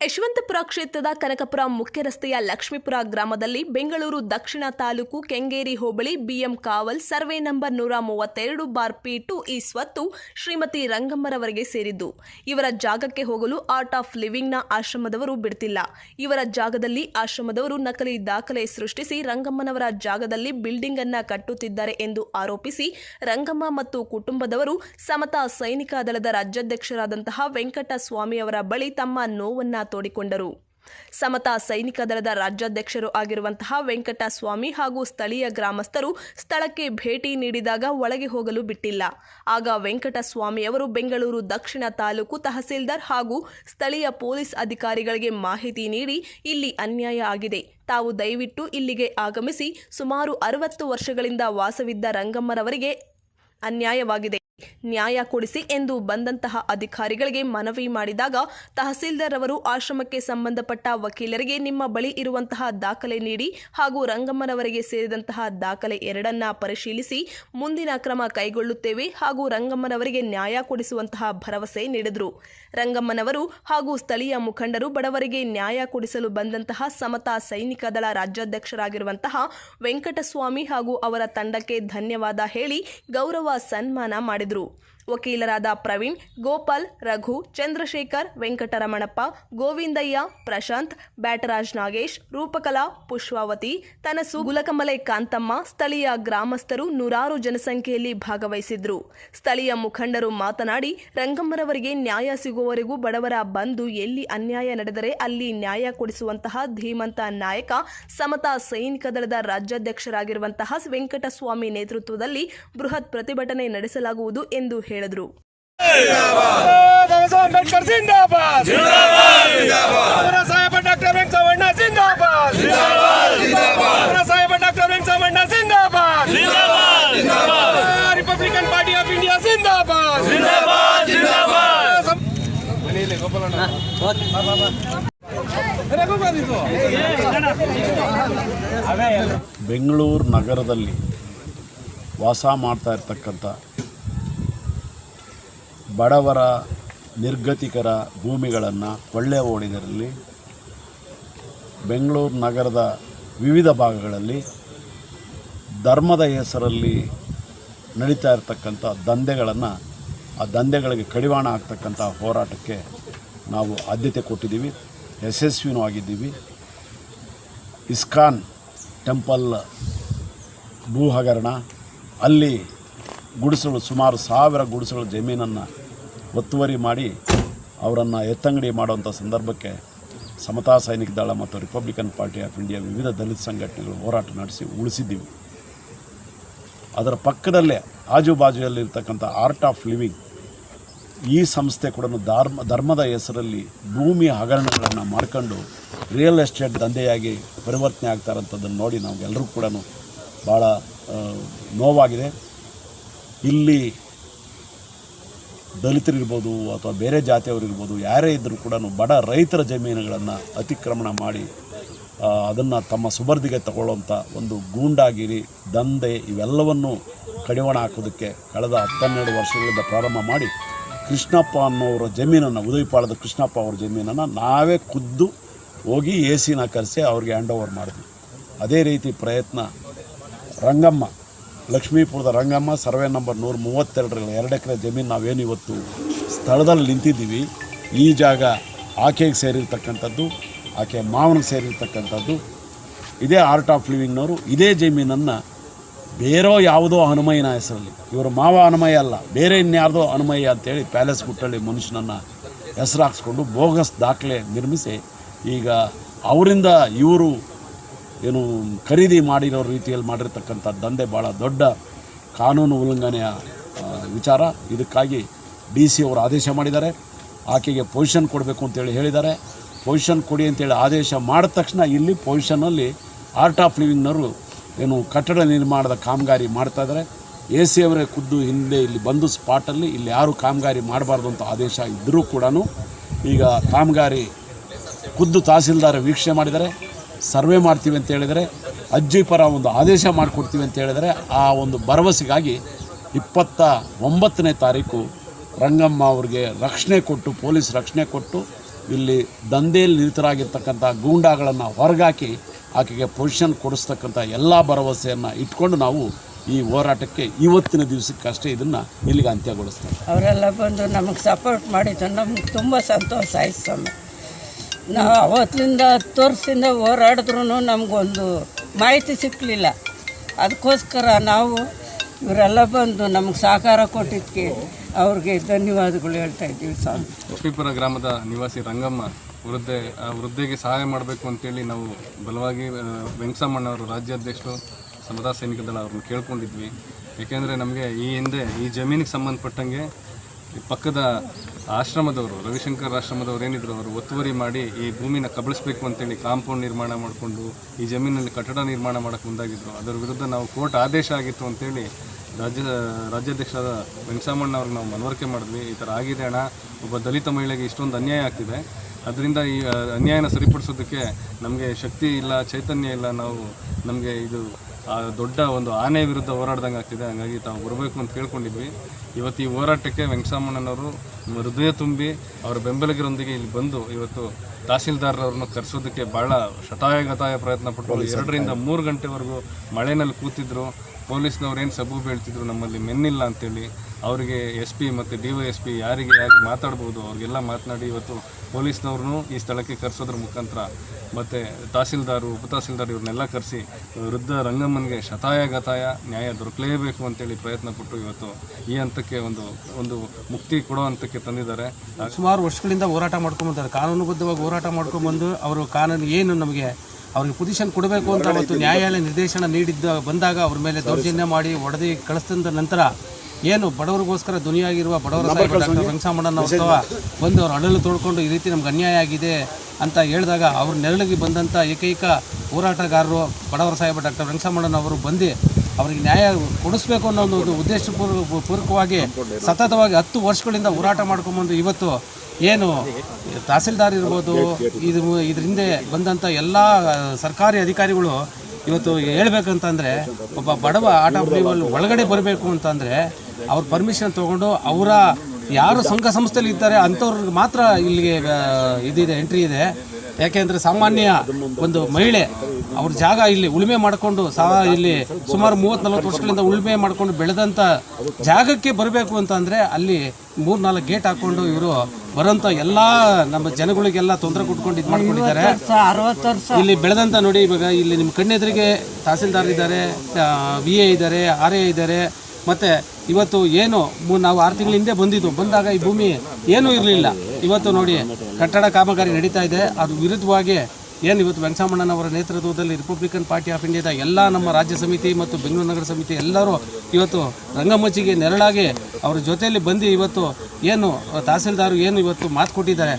ಯಶವಂತಪುರ ಕ್ಷೇತ್ರದ ಕನಕಪುರ ಮುಖ್ಯ ರಸ್ತೆಯ ಲಕ್ಷ್ಮೀಪುರ ಗ್ರಾಮದಲ್ಲಿ ಬೆಂಗಳೂರು ದಕ್ಷಿಣ ತಾಲೂಕು ಕೆಂಗೇರಿ ಹೋಬಳಿ ಬಿಎಂ ಕಾವಲ್ ಸರ್ವೆ ನಂಬರ್ ನೂರ ಮೂವತ್ತೆರಡು ಬಾರ್ ಪಿ ಟು ಈ ಸ್ವತ್ತು ಶ್ರೀಮತಿ ರಂಗಮ್ಮರವರಿಗೆ ಸೇರಿದ್ದು. ಇವರ ಜಾಗಕ್ಕೆ ಹೋಗಲು ಆರ್ಟ್ ಆಫ್ ಲಿವಿಂಗ್ನ ಆಶ್ರಮದವರು ಬಿಡ್ತಿಲ್ಲ. ಇವರ ಜಾಗದಲ್ಲಿ ಆಶ್ರಮದವರು ನಕಲಿ ದಾಖಲೆ ಸೃಷ್ಟಿಸಿ ರಂಗಮ್ಮನವರ ಜಾಗದಲ್ಲಿ ಬಿಲ್ಡಿಂಗ್ ಅನ್ನ ಕಟ್ಟುತ್ತಿದ್ದಾರೆ ಎಂದು ಆರೋಪಿಸಿ ರಂಗಮ್ಮ ಮತ್ತು ಕುಟುಂಬದವರು ಸಮತಾ ಸೈನಿಕ ದಳದ ರಾಜ್ಯಾಧ್ಯಕ್ಷರಾದಂತಹ ವೆಂಕಟಸ್ವಾಮಿ ಅವರ ಬಳಿ ತಮ್ಮ ನೋವನ್ನ ತೋಡಿಕೊಂಡರು. ಸಮತಾ ಸೈನಿಕ ದಳದ ರಾಜ್ಯಾಧ್ಯಕ್ಷರು ಆಗಿರುವಂತಹ ವೆಂಕಟಸ್ವಾಮಿ ಹಾಗೂ ಸ್ಥಳೀಯ ಗ್ರಾಮಸ್ಥರು ಸ್ಥಳಕ್ಕೆ ಭೇಟಿ ನೀಡಿದಾಗ ಒಳಗೆ ಹೋಗಲು ಬಿಟ್ಟಿಲ್ಲ. ಆಗ ವೆಂಕಟಸ್ವಾಮಿ ಅವರು ಬೆಂಗಳೂರು ದಕ್ಷಿಣ ತಾಲೂಕು ತಹಸೀಲ್ದಾರ್ ಹಾಗೂ ಸ್ಥಳೀಯ ಪೊಲೀಸ್ ಅಧಿಕಾರಿಗಳಿಗೆ ಮಾಹಿತಿ ನೀಡಿ ಇಲ್ಲಿ ಅನ್ಯಾಯ ಆಗಿದೆ. ತಾವು ದಯವಿಟ್ಟು ಇಲ್ಲಿಗೆ ಆಗಮಿಸಿ ಸುಮಾರು ಅರವತ್ತು ವರ್ಷಗಳಿಂದ ವಾಸವಿದ್ದ ರಂಗಮ್ಮರವರಿಗೆ ಅನ್ಯಾಯವಾಗಿದೆ. ನ್ಯಾಯ ಕೊಡಿಸಿ ಎಂದು ಬಂದಂತಹ ಅಧಿಕಾರಿಗಳಿಗೆ ಮನವಿ ಮಾಡಿದಾಗ ತಹಸೀಲ್ದಾರ್ ಅವರು ಆಶ್ರಮಕ್ಕೆ ಸಂಬಂಧಪಟ್ಟ ವಕೀಲರಿಗೆ ನಿಮ್ಮ ಬಳಿ ಇರುವಂತಹ ದಾಖಲೆ ನೀಡಿ ಹಾಗೂ ರಂಗಮ್ಮನವರಿಗೆ ಸೇರಿದಂತಹ ದಾಖಲೆ ಎರಡನ್ನ ಪರಿಶೀಲಿಸಿ ಮುಂದಿನ ಕ್ರಮ ಕೈಗೊಳ್ಳುತ್ತೇವೆ ಹಾಗೂ ರಂಗಮ್ಮನವರಿಗೆ ನ್ಯಾಯ ಕೊಡಿಸುವಂತಹ ಭರವಸೆ ನೀಡಿದರು. ರಂಗಮ್ಮನವರು ಹಾಗೂ ಸ್ಥಳೀಯ ಮುಖಂಡರು ಬಡವರಿಗೆ ನ್ಯಾಯ ಕೊಡಿಸಲು ಬಂದಂತಹ ಸಮತಾ ಸೈನಿಕ ದಳ ರಾಜ್ಯಾಧ್ಯಕ್ಷರಾಗಿರುವಂತಹ ವೆಂಕಟಸ್ವಾಮಿ ಹಾಗೂ ಅವರ ತಂಡಕ್ಕೆ ಧನ್ಯವಾದ ಹೇಳಿ ಗೌರವ ಸನ್ಮಾನ ಮಾಡಿದರು. Pedro. ವಕೀಲರಾದ ಪ್ರವೀಣ್, ಗೋಪಾಲ್, ರಘು, ಚಂದ್ರಶೇಖರ್, ವೆಂಕಟರಮಣಪ್ಪ, ಗೋವಿಂದಯ್ಯ, ಪ್ರಶಾಂತ್, ಬ್ಯಾಟರಾಜ್ ನಾಗೇಶ್, ರೂಪಕಲಾ, ಪುಷ್ಪಾವತಿ, ತನಸು, ಗುಲಕಮಲೆ ಕಾಂತಮ್ಮ, ಸ್ಥಳೀಯ ಗ್ರಾಮಸ್ಥರು ನೂರಾರು ಜನಸಂಖ್ಯೆಯಲ್ಲಿ ಭಾಗವಹಿಸಿದ್ರು. ಸ್ಥಳೀಯ ಮುಖಂಡರು ಮಾತನಾಡಿ ರಂಗಮ್ಮರವರಿಗೆ ನ್ಯಾಯ ಸಿಗುವವರೆಗೂ ಬಡವರ ಬಂದು ಎಲ್ಲಿ ಅನ್ಯಾಯ ನಡೆದರೆ ಅಲ್ಲಿ ನ್ಯಾಯ ಕೊಡಿಸುವಂತಹ ಧೀಮಂತ ನಾಯಕ, ಸಮತಾ ಸೈನಿಕ ದಳದ ರಾಜ್ಯಾಧ್ಯಕ್ಷರಾಗಿರುವಂತಹ ವೆಂಕಟಸ್ವಾಮಿ ನೇತೃತ್ವದಲ್ಲಿ ಬೃಹತ್ ಪ್ರತಿಭಟನೆ ನಡೆಸಲಾಗುವುದು ಎಂದು ಹೇಳಿದರು. ಜಿಂದಾಬಾದ್. Republican party of India. Bengaluru ನಗರದಲ್ಲಿ ವಾಸ ಮಾಡ್ತಾ ಇರ್ತಕ್ಕಂಥ ಬಡವರ ನಿರ್ಗತಿಕರ ಭೂಮಿಗಳನ್ನು ಕೊಳ್ಳೆ ಓಡಿದರಲ್ಲಿ, ಬೆಂಗಳೂರು ನಗರದ ವಿವಿಧ ಭಾಗಗಳಲ್ಲಿ ಧರ್ಮದ ಹೆಸರಲ್ಲಿ ನಡೀತಾ ಇರತಕ್ಕಂಥ ದಂಧೆಗಳನ್ನು, ಆ ದಂಧೆಗಳಿಗೆ ಕಡಿವಾಣ ಆಗ್ತಕ್ಕಂಥ ಹೋರಾಟಕ್ಕೆ ನಾವು ಆದ್ಯತೆ ಕೊಟ್ಟಿದ್ದೀವಿ, ಯಶಸ್ವಿನೂ ಆಗಿದ್ದೀವಿ. ಇಸ್ಕಾನ್ ಟೆಂಪಲ್ ಭೂ ಹಗರಣ ಅಲ್ಲಿ ಗುಡಿಸಲು ಸುಮಾರು ಸಾವಿರ ಗುಡಿಸಲು ಜಮೀನನ್ನು ಒತ್ತುವರಿ ಮಾಡಿ ಅವರನ್ನು ಎತ್ತಂಗಡಿ ಮಾಡುವಂಥ ಸಂದರ್ಭಕ್ಕೆ ಸಮತಾ ಸೈನಿಕ ದಳ ಮತ್ತು ರಿಪಬ್ಲಿಕನ್ ಪಾರ್ಟಿ ಆಫ್ ಇಂಡಿಯಾ ವಿವಿಧ ದಲಿತ ಸಂಘಟನೆಗಳು ಹೋರಾಟ ನಡೆಸಿ ಉಳಿಸಿದ್ದೀವಿ. ಅದರ ಪಕ್ಕದಲ್ಲೇ ಆಜುಬಾಜುಯಲ್ಲಿರ್ತಕ್ಕಂಥ ಆರ್ಟ್ ಆಫ್ ಲಿವಿಂಗ್ ಈ ಸಂಸ್ಥೆ ಕೂಡ ಧರ್ಮ, ಧರ್ಮದ ಹೆಸರಲ್ಲಿ ಭೂಮಿ ಹಗರಣಗಳನ್ನು ಮಾಡ್ಕೊಂಡು ರಿಯಲ್ ಎಸ್ಟೇಟ್ ದಂಧೆಯಾಗಿ ಪರಿವರ್ತನೆ ಆಗ್ತಾರಂಥದ್ದನ್ನು ನೋಡಿ ನಾವು ಎಲ್ಲರೂ ಕೂಡ ಭಾಳ ನೋವಾಗಿದೆ. ಇಲ್ಲಿ ದಲಿತರಿರ್ಬೋದು ಅಥವಾ ಬೇರೆ ಜಾತಿಯವರಿರ್ಬೋದು ಯಾರೇ ಇದ್ದರೂ ಕೂಡ ಬಡ ರೈತರ ಜಮೀನುಗಳನ್ನು ಅತಿಕ್ರಮಣ ಮಾಡಿ ಅದನ್ನು ತಮ್ಮ ಸುಬರ್ದಿಗೆ ತಗೊಳ್ಳುವಂಥ ಒಂದು ಗೂಂಡಾಗಿರಿ, ದಂಧೆ ಇವೆಲ್ಲವನ್ನು ಕಡಿವಾಣ ಹಾಕೋದಕ್ಕೆ ಕಳೆದ ಹತ್ತನ್ನೆರಡು ವರ್ಷಗಳಿಂದ ಪ್ರಾರಂಭ ಮಾಡಿ ಕೃಷ್ಣಪ್ಪ ಅನ್ನೋರ ಜಮೀನನ್ನು, ಉದಯಪಾಳದ ಕೃಷ್ಣಪ್ಪ ಅವ್ರ ಜಮೀನನ್ನು ನಾವೇ ಖುದ್ದು ಹೋಗಿ ಎ ಸಿನ ಕರೆಸಿ ಅವ್ರಿಗೆ ಹ್ಯಾಂಡ್ ಓವರ್ ಮಾಡಿದ್ವಿ. ಅದೇ ರೀತಿ ಪ್ರಯತ್ನ ರಂಗಮ್ಮ ಲಕ್ಷ್ಮೀಪುರದ ರಂಗಮ್ಮ ಸರ್ವೆ ನಂಬರ್ ನೂರ ಮೂವತ್ತೆರಡರಲ್ಲಿ ಎರಡು ಎಕರೆ ಜಮೀನು ನಾವೇನು ಇವತ್ತು ಸ್ಥಳದಲ್ಲಿ ನಿಂತಿದ್ದೀವಿ. ಈ ಜಾಗ ಆಕೆಗೆ ಸೇರಿರ್ತಕ್ಕಂಥದ್ದು, ಆಕೆ ಮಾವನಿಗೆ ಸೇರಿರ್ತಕ್ಕಂಥದ್ದು. ಇದೇ ಆರ್ಟ್ ಆಫ್ ಲಿವಿಂಗ್ನವರು ಇದೇ ಜಮೀನನ್ನು ಬೇರೋ ಯಾವುದೋ ಹನುಮಯ್ಯನ ಹೆಸರಲ್ಲಿ, ಇವರು ಮಾವ ಹನುಮಯ್ಯ ಅಲ್ಲ, ಬೇರೆ ಇನ್ಯಾರ್ದೋ ಹನುಮಯ್ಯ ಅಂತೇಳಿ ಪ್ಯಾಲೇಸ್ ಗುಟ್ಟಳ್ಳಿ ಮನುಷ್ಯನನ್ನು ಹೆಸರು ಹಾಕ್ಸ್ಕೊಂಡು ಬೋಗಸ್ ದಾಖಲೆ ನಿರ್ಮಿಸಿ ಈಗ ಅವರಿಂದ ಇವರು ಏನು ಖರೀದಿ ಮಾಡಿರೋ ರೀತಿಯಲ್ಲಿ ಮಾಡಿರ್ತಕ್ಕಂಥ ದಂಧೆ ಭಾಳ ದೊಡ್ಡ ಕಾನೂನು ಉಲ್ಲಂಘನೆಯ ವಿಚಾರ. ಇದಕ್ಕಾಗಿ ಡಿ ಸಿ ಅವರು ಆದೇಶ ಮಾಡಿದ್ದಾರೆ. ಆಕೆಗೆ ಪೊಸಿಷನ್ ಕೊಡಬೇಕು ಅಂತೇಳಿ ಹೇಳಿದ್ದಾರೆ. ಪೊಸಿಷನ್ ಕೊಡಿ ಅಂತೇಳಿ ಆದೇಶ ಮಾಡಿದ ತಕ್ಷಣ ಇಲ್ಲಿ ಪೊಸಿಷನಲ್ಲಿ ಆರ್ಟ್ ಆಫ್ ಲಿವಿಂಗ್ನವರು ಏನು ಕಟ್ಟಡ ನಿರ್ಮಾಣದ ಕಾಮಗಾರಿ ಮಾಡ್ತಾ ಇದ್ದಾರೆ. ಎ ಸಿ ಅವರೇ ಖುದ್ದು ಹಿಂದೆ ಇಲ್ಲಿ ಬಂದು ಸ್ಪಾಟಲ್ಲಿ ಇಲ್ಲಿ ಯಾರು ಕಾಮಗಾರಿ ಮಾಡಬಾರ್ದು ಅಂತ ಆದೇಶ ಇದ್ದರೂ ಕೂಡ ಈಗ ಕಾಮಗಾರಿ ಖುದ್ದು ತಹಸೀಲ್ದಾರ ವೀಕ್ಷಣೆ ಮಾಡಿದ್ದಾರೆ. ಸರ್ವೆ ಮಾಡ್ತೀವಿ ಅಂತ ಹೇಳಿದರೆ ಅಜ್ಜಿ ಪರ ಒಂದು ಆದೇಶ ಮಾಡಿಕೊಡ್ತೀವಿ ಅಂತ ಹೇಳಿದರೆ ಆ ಒಂದು ಭರವಸೆಗಾಗಿ ಇಪ್ಪತ್ತ ಒಂಬತ್ತನೇ ತಾರೀಕು ರಂಗಮ್ಮ ಅವ್ರಿಗೆ ರಕ್ಷಣೆ ಕೊಟ್ಟು, ಪೊಲೀಸ್ ರಕ್ಷಣೆ ಕೊಟ್ಟು ಇಲ್ಲಿ ದಂಧೆಯಲ್ಲಿ ನಿರತರಾಗಿರ್ತಕ್ಕಂಥ ಗೂಂಡಾಗಳನ್ನು ಹೊರಗಾಕಿ ಆಕೆಗೆ ಪೊಸಿಷನ್ ಕೊಡಿಸ್ತಕ್ಕಂಥ ಎಲ್ಲ ಭರವಸೆಯನ್ನು ಇಟ್ಕೊಂಡು ನಾವು ಈ ಹೋರಾಟಕ್ಕೆ ಇವತ್ತಿನ ದಿವಸಕ್ಕಷ್ಟೇ ಇದನ್ನು ಇಲ್ಲಿಗೆ ಅಂತ್ಯಗೊಳಿಸ್ತೇವೆ. ಅವರೆಲ್ಲ ಬಂದು ನಮಗೆ ಸಪೋರ್ಟ್ ಮಾಡಿದ್ದು ನಮ್ಗೆ ತುಂಬ ಸಂತೋಷ ಆಯಿತು ನಾವು ಅವತ್ತಿಂದ ಹತ್ತು ವರ್ಷದಿಂದ ಹೋರಾಡಿದ್ರೂ ನಮಗೊಂದು ಮಾಹಿತಿ ಸಿಕ್ಕಲಿಲ್ಲ ಅದಕ್ಕೋಸ್ಕರ ನಾವು ಇವರೆಲ್ಲ ಬಂದು ನಮಗೆ ಸಹಕಾರ ಕೊಟ್ಟಿದ್ದಕ್ಕೆ ಅವ್ರಿಗೆ ಧನ್ಯವಾದಗಳು ಹೇಳ್ತಾ ಇದ್ದೀವಿ ಸ್ವಾಮಿ. ಲಕ್ಷ್ಮೀಪುರ ಗ್ರಾಮದ ನಿವಾಸಿ ರಂಗಮ್ಮ ವೃದ್ಧೆ, ಆ ವೃದ್ಧೆಗೆ ಸಹಾಯ ಮಾಡಬೇಕು ಅಂತೇಳಿ ನಾವು ಬಲವಾಗಿ ವೆಂಕಸಮ್ಮಣ್ಣವರು ರಾಜ್ಯಾಧ್ಯಕ್ಷರು ಸಮದಾ ಸೈನಿಕ ದಳ ಅವ್ರನ್ನ ಕೇಳ್ಕೊಂಡಿದ್ವಿ. ಏಕೆಂದರೆ ನಮಗೆ ಈ ಹಿಂದೆ ಈ ಜಮೀನಿಗೆ ಸಂಬಂಧಪಟ್ಟಂಗೆ ಪಕ್ಕದ ಆಶ್ರಮದವರು, ರವಿಶಂಕರ್ ಆಶ್ರಮದವ್ರು ಏನಿದ್ರು ಅವರು ಒತ್ತುವರಿ ಮಾಡಿ ಈ ಭೂಮಿನ ಕಬಳಿಸ್ಬೇಕು ಅಂತೇಳಿ ಕಾಂಪೌಂಡ್ ನಿರ್ಮಾಣ ಮಾಡಿಕೊಂಡು, ಈ ಜಮೀನಲ್ಲಿ ಕಟ್ಟಡ ನಿರ್ಮಾಣ ಮಾಡಕ್ಕೆ ಮುಂದಾಗಿದ್ರು. ಅದರ ವಿರುದ್ಧ ನಾವು ಕೋರ್ಟ್ ಆದೇಶ ಆಗಿತ್ತು ಅಂತೇಳಿ ರಾಜ್ಯ, ರಾಜ್ಯಾಧ್ಯಕ್ಷರಾದ ಅವ್ರಿಗೆ ನಾವು ಮನವರಿಕೆ ಮಾಡಿದ್ವಿ. ಈ ಥರ ಆಗಿದೆ ಅಣ್ಣ. ಒಬ್ಬ ದಲಿತ ಮಹಿಳೆಗೆ ಇಷ್ಟೊಂದು ಅನ್ಯಾಯ ಆಗ್ತಿದೆ. ಅದರಿಂದ ಈ ಅನ್ಯಾಯನ ಸರಿಪಡಿಸೋದಕ್ಕೆ ನಮಗೆ ಶಕ್ತಿ ಇಲ್ಲ, ಚೈತನ್ಯ ಇಲ್ಲ. ನಾವು ನಮಗೆ ಇದು ದೊಡ್ಡ ಒಂದು ಆನೆ ವಿರುದ್ಧ ಹೋರಾಡ್ದಂಗೆ ಆಗ್ತಿದೆ. ಹಾಗಾಗಿ ತಾವು ಬರಬೇಕು ಅಂತ ಕೇಳ್ಕೊಂಡಿದ್ವಿ. ಇವತ್ತು ಈ ಹೋರಾಟಕ್ಕೆ ವೆಂಕಟರಾಮಣ್ಣನವರು ಹೃದಯ ತುಂಬಿ, ಅವರ ಬೆಂಬಲಿಗರೊಂದಿಗೆ ಇಲ್ಲಿ ಬಂದು ಇವತ್ತು ತಹಸೀಲ್ದಾರ್ರವ್ರನ್ನ ಕರೆಸೋದಕ್ಕೆ ಭಾಳ ಶತಾಯಗತಾಯ ಪ್ರಯತ್ನ ಪಟ್ಟು ಎರಡರಿಂದ ಮೂರು ಗಂಟೆವರೆಗೂ ಮಳೆನಲ್ಲಿ ಕೂತಿದ್ರು. ಪೊಲೀಸ್ನವ್ರು ಏನು ಸಬೂಬು ಹೇಳ್ತಿದ್ರು ನಮ್ಮಲ್ಲಿ ಮೆನ್ನಿಲ್ಲ ಅಂತೇಳಿ. ಅವರಿಗೆ ಎಸ್ ಪಿ ಮತ್ತು ಡಿ ವೈ ಎಸ್ ಪಿ ಯಾರಿಗೆ ಯಾರಿಗೆ ಮಾತಾಡ್ಬೋದು ಅವ್ರಿಗೆಲ್ಲ ಮಾತನಾಡಿ ಇವತ್ತು ಪೊಲೀಸ್ನವ್ರನ್ನೂ ಈ ಸ್ಥಳಕ್ಕೆ ಕರೆಸೋದ್ರ ಮುಖಾಂತರ ಮತ್ತು ತಹಸೀಲ್ದಾರು ಉಪತಹಸೀಲ್ದಾರ್ ಇವ್ರನ್ನೆಲ್ಲ ಕರೆಸಿ ವೃದ್ಧ ರಂಗಮ್ಮನಿಗೆ ಶತಾಯ ಗತಾಯ ನ್ಯಾಯ ದೊರಕಲೇಬೇಕು ಅಂತೇಳಿ ಪ್ರಯತ್ನ ಪಟ್ಟು ಇವತ್ತು. ಈ ಹಂತಕ್ಕೆ ಒಂದು ಒಂದು ಮುಕ್ತಿ ಕೊಡೋ ಹಂತಕ್ಕೆ ತಂದಿದ್ದಾರೆ. ಸುಮಾರು ವರ್ಷಗಳಿಂದ ಹೋರಾಟ ಮಾಡ್ಕೊಂಬಂತಾರೆ ಕಾನೂನುಬದ್ಧವಾಗಿ ಹೋರಾಟ ಮಾಡ್ಕೊಂಬಂದು ಅವರು ಕಾನೂನು ಏನು ನಮಗೆ ಅವ್ರಿಗೆ ಪೊಸಿಷನ್ ಕೊಡಬೇಕು ಅಂತ ಅವತ್ತು ನ್ಯಾಯಾಲಯ ನಿರ್ದೇಶನ ನೀಡಿದ್ದ ಬಂದಾಗ ಅವ್ರ ಮೇಲೆ ದೌರ್ಜನ್ಯ ಮಾಡಿ ಒಡೆದಿ ಕಳಿಸಿದ ನಂತರ ಏನು ಬಡವರಿಗೋಸ್ಕರ ಧ್ವನಿಯಾಗಿರುವ ಬಡವರ ಸಾಹೇಬ ಡಾಕ್ಟರ್ ವೆಂಕಟರಮಣನ ಅಥವಾ ಬಂದು ಅವ್ರ ಅಡಲು ತೋಡ್ಕೊಂಡು ಈ ರೀತಿ ನಮ್ಗೆ ಅನ್ಯಾಯ ಆಗಿದೆ ಅಂತ ಹೇಳಿದಾಗ ಅವ್ರ ನೆರಳಿಗೆ ಬಂದಂಥ ಏಕೈಕ ಹೋರಾಟಗಾರರು ಬಡವರ ಸಾಹೇಬ ಡಾಕ್ಟರ್ ವೆಂಕಟರಮಣನವರು ಬಂದು ಅವರಿಗೆ ನ್ಯಾಯ ಕೊಡಿಸ್ಬೇಕು ಅನ್ನೋ ಒಂದು ಉದ್ದೇಶಪೂರ್ವ ಪೂರ್ವಕವಾಗಿ ಸತತವಾಗಿ ಹತ್ತು ವರ್ಷಗಳಿಂದ ಹೋರಾಟ ಮಾಡ್ಕೊಂಬಂದು ಇವತ್ತು ಏನು, ತಹಸೀಲ್ದಾರ್ ಇರ್ಬೋದು, ಇದು ಇದರಿಂದ ಬಂದಂಥ ಎಲ್ಲ ಸರ್ಕಾರಿ ಅಧಿಕಾರಿಗಳು ಇವತ್ತು ಹೇಳ್ಬೇಕಂತಂದರೆ, ಒಬ್ಬ ಬಡವ ಆಟ ಒಳಗಡೆ ಬರಬೇಕು ಅಂತಂದರೆ, ಅವ್ರ ಪರ್ಮಿಷನ್ ತೊಗೊಂಡು ಅವರ, ಯಾರು ಸಂಘ ಸಂಸ್ಥೆಯಲ್ಲಿ ಇದ್ದಾರೆ ಅಂಥವ್ರಿಗೆ ಮಾತ್ರ ಇಲ್ಲಿಗೆ ಇದಿದೆ ಎಂಟ್ರಿ ಇದೆ. ಯಾಕೆಂದರೆ ಸಾಮಾನ್ಯ ಒಂದು ಮಹಿಳೆ ಅವ್ರ ಜಾಗ ಇಲ್ಲಿ ಉಳುಮೆ ಮಾಡಿಕೊಂಡು ಸಹ ಇಲ್ಲಿ ಸುಮಾರು ಮೂವತ್ತು ನಲ್ವತ್ತು ವರ್ಷಗಳಿಂದ ಉಳುಮೆ ಮಾಡ್ಕೊಂಡು ಬೆಳೆದಂಥ ಜಾಗಕ್ಕೆ ಬರಬೇಕು ಅಂತಂದರೆ ಅಲ್ಲಿ ಮೂರು ನಾಲ್ಕು ಗೇಟ್ ಹಾಕ್ಕೊಂಡು ಇವರು ಬರೋಂಥ ಎಲ್ಲ ನಮ್ಮ ಜನಗಳಿಗೆಲ್ಲ ತೊಂದರೆ ಕೊಟ್ಕೊಂಡು ಇದು ಮಾಡ್ಕೊಂಡಿದ್ದಾರೆ. ಇಲ್ಲಿ ಬೆಳೆದಂಥ ನೋಡಿ ಇವಾಗ ಇಲ್ಲಿ ನಿಮ್ಮ ಕಣ್ಣೆದುರಿಗೆ ತಹಸೀಲ್ದಾರ್ ಇದ್ದಾರೆ ವಿ ಎ ಇದ್ದಾರೆ ಆರ್ ಎ ಇದ್ದಾರೆ. ಮತ್ತು ಇವತ್ತು ಏನು ನಾವು ಆರು ತಿಂಗಳ ಹಿಂದೆ ಬಂದಿದ್ದು ಬಂದಾಗ ಈ ಭೂಮಿ ಏನೂ ಇರಲಿಲ್ಲ. ಇವತ್ತು ನೋಡಿ, ಕಟ್ಟಡ ಕಾಮಗಾರಿ ನಡೀತಾ ಇದೆ. ಅದು ವಿರುದ್ಧವಾಗಿ ಏನು ಇವತ್ತು ವೆಂಕಟರಮಣ್ಣನವರ ನೇತೃತ್ವದಲ್ಲಿ ರಿಪಬ್ಲಿಕನ್ ಪಾರ್ಟಿ ಆಫ್ ಇಂಡಿಯಾದ ಎಲ್ಲ ನಮ್ಮ ರಾಜ್ಯ ಸಮಿತಿ ಮತ್ತು ಬೆಂಗಳೂರು ನಗರ ಸಮಿತಿ ಎಲ್ಲರೂ ಇವತ್ತು ರಂಗಮಚ್ಚಿಗೆ ನೆರಳಾಗಿ ಅವರ ಜೊತೆಯಲ್ಲಿ ಬಂದು ಇವತ್ತು ಏನು ತಹಸೀಲ್ದಾರು ಏನು ಇವತ್ತು ಮಾತು ಕೊಟ್ಟಿದ್ದಾರೆ.